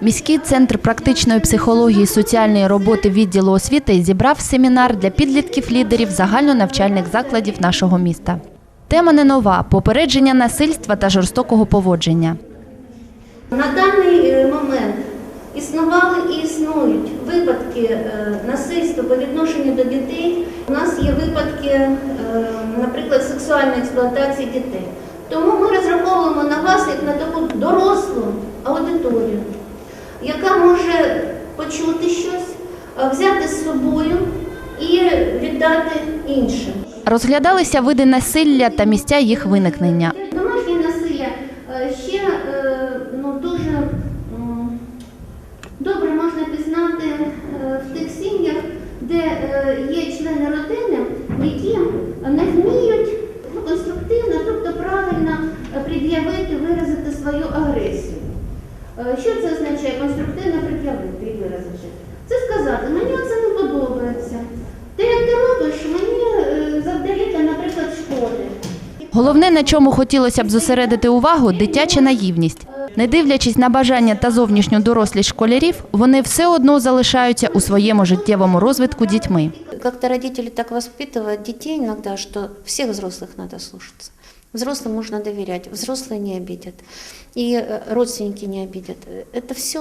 Міський центр практичної психології і соціальної роботи відділу освіти зібрав семінар для підлітків-лідерів загальнонавчальних закладів нашого міста. Тема не нова попередження насильства та жорстокого поводження. На даний е, момент існували і існують випадки е, насильства по відношенню до дітей. У нас є випадки, е, наприклад, сексуальної експлуатації дітей. Тому ми розраховуємо може почути щось, е, взяти з собою і віддати іншим. Розглядалися види насилля та місця їх виникнення. Домашнє насилля е, ще е, ну, дуже добре можна пізнати в тих сім'ях, де є члени родини, які не вміють конструктивно, тобто правильно пред'явити, виразити свою агресію. Що це означає конструктивно пред'явити і виразити? Це сказати, мені це не подобається. Те, як ти робиш, мені е, завдаєте, наприклад, шкоди. Головне, на чому хотілося б зосередити увагу, дитяча наївність. Не дивлячись на бажання та зовнішню дорослість школярів, вони все одно залишаються у своєму життєвому розвитку дітьми. Как-то родители так воспитывают детей иногда, что всех взрослых надо слушаться. Взрослым можно доверять, взрослые не обидят, и э, родственники не обидят. Это все,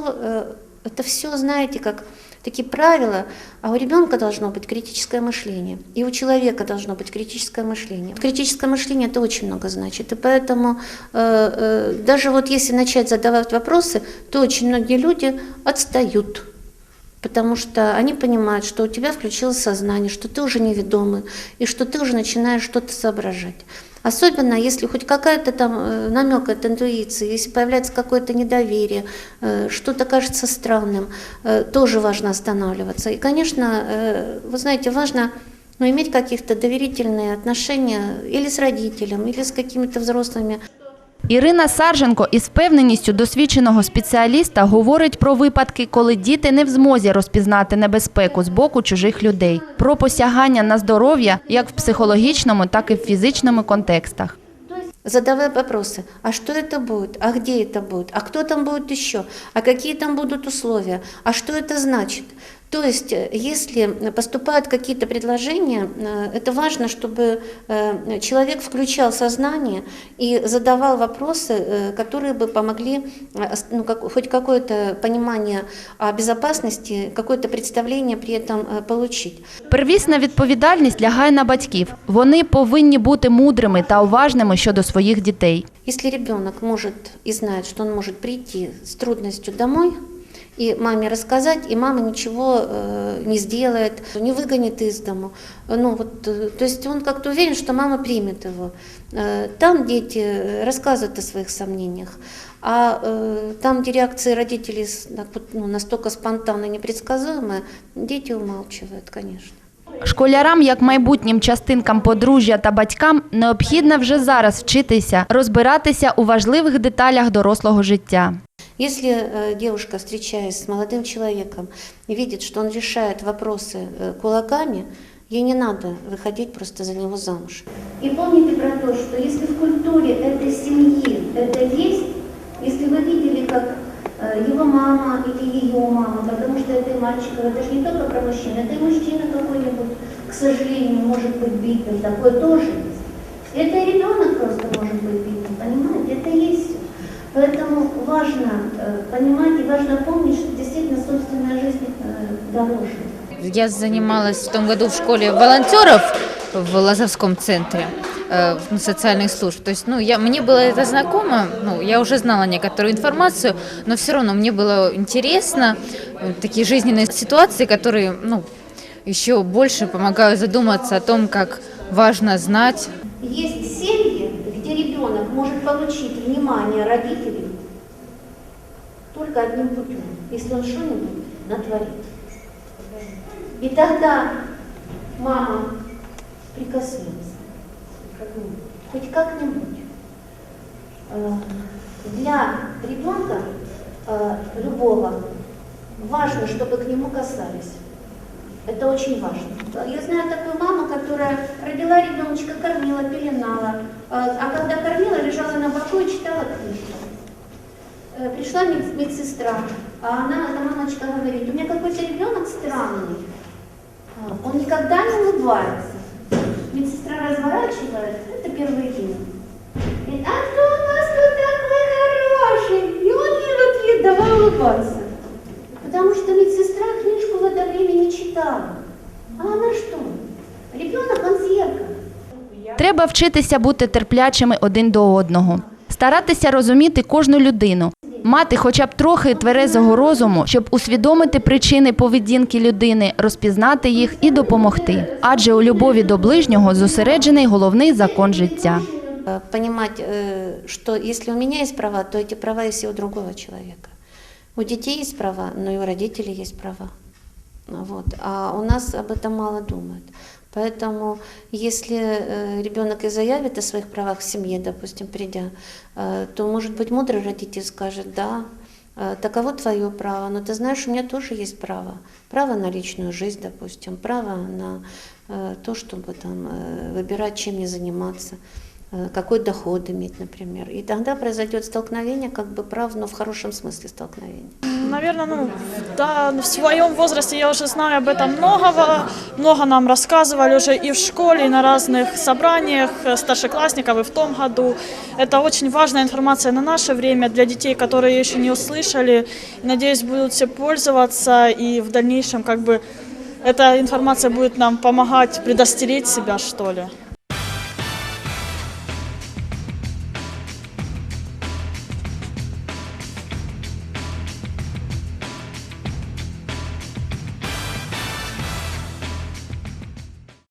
это все, знаете, как такие правила, а у ребенка должно быть критическое мышление, и у человека должно быть критическое мышление. Критическое мышление это очень много значит, и поэтому э, э, даже вот если начать задавать вопросы, то очень многие люди отстают. Потому что они понимают, что у тебя включилось сознание, что ты уже неведомый, и что ты уже начинаешь что-то соображать. Особенно, если хоть какая-то там э, намек от интуиции, если появляется какое-то недоверие, э, что-то кажется странным, э, тоже важно останавливаться. И, конечно, э, вы знаете, важно ну, иметь каких-то доверительные отношения или с родителем, или с какими-то взрослыми. Ірина Сарженко із впевненістю досвідченого спеціаліста говорить про випадки, коли діти не в змозі розпізнати небезпеку з боку чужих людей, про посягання на здоров'я як в психологічному, так і в фізичному контекстах. задавая вопросы, а что это будет, а где это будет, а кто там будет еще, а какие там будут условия, а что это значит. То есть, э, если поступают какие-то предложения, э, это важно, чтобы э, человек включал сознание и задавал вопросы, э, которые бы помогли э, ос- ну, как- хоть какое-то понимание о безопасности, какое-то представление при этом э, получить. Первісна відповідальність лягає на батьків. Вони повинні бути мудрими та уважними щодо своїх дітей. Если ребенок может и знает, что он может прийти с трудностью домой и маме рассказать, и мама ничего э, не сделает, не выгонит из дому, ну вот, э, то есть он как-то уверен, что мама примет его. Э, Там дети э, рассказывают о своих сомнениях, а э, там, где реакции родителей с- ну, настолько спонтанно непредсказуемые, дети умалчивают, конечно. Школярам, як майбутнім частинкам подружжя та батькам, необхідно вже зараз вчитися розбиратися у важливих деталях дорослого життя. Если э, девушка, встречаясь с молодым человеком, видит, что он решает вопросы э, кулаками, ей не надо выходить просто за него замуж. И помните про то, что если в культуре этой семьи это есть, если вы видели, как э, его мама или ее мама, потому что это и мальчиков, это же не только про мужчин, это и мужчина какой-нибудь, к сожалению, может быть битым, такое тоже есть. Это и ребенок просто может быть битым, понимаете, это есть. Поэтому важно э, понимать и важно помнить, что действительно собственная жизнь э, дороже. Я занималась в том году в школе волонтеров в Лазовском центре э, социальных служб. То есть, ну, я, мне было это знакомо, ну, я уже знала некоторую информацию, но все равно мне было интересно э, такие жизненные ситуации, которые, ну, еще больше помогают задуматься о том, как важно знать Есть ребенок может получить внимание родителей только одним путем, если он что-нибудь натворит. И тогда мама прикоснется, хоть как-нибудь. Э, Для ребенка э, любого важно, чтобы к нему касались. Это очень важно. Я знаю такую маму, которая родила ребеночка, кормила, пеленала, а а когда кормила, лежала на боку и читала книжку. Э, Пришла мед- медсестра а она, эта мамочка говорит, у меня какой-то ребенок странный, А, он никогда не улыбается. Медсестра разворачивает, это первый день. Говорит, а кто у нас тут такой хороший? И он ей в ответ давай улыбаться. Треба вчитися бути терплячими один до одного, старатися розуміти кожну людину, мати хоча б трохи тверезого розуму, щоб усвідомити причини поведінки людини, розпізнати їх і допомогти. Адже у любові до ближнього зосереджений головний закон життя. Э, Понимать, э, что если у меня есть права, то эти права есть и у другого человека. У детей есть права, но и у родителей есть права. Вот. А у нас об этом мало думают. Поэтому, если э, ребенок и заявит о своих правах в семье, допустим, придя, э, то, может быть, мудрый родитель скажет, да, э, таково твое право, но ты знаешь, у меня тоже есть право. Право на личную жизнь, допустим, право на э, то, чтобы там, э, выбирать, чем мне заниматься, э, Какой доход иметь, например. И тогда произойдет столкновение как бы прав, но в хорошем смысле столкновение. Наверное, ну, да, в своем возрасте я уже знаю об этом многого. Много нам рассказывали уже и в школе, и на разных собраниях э, старшеклассников, и в том году. Это очень важная информация на наше время для детей, которые еще не услышали. Надеюсь, будут все пользоваться, и в дальнейшем как бы эта информация будет нам помогать предостеречь себя, что ли.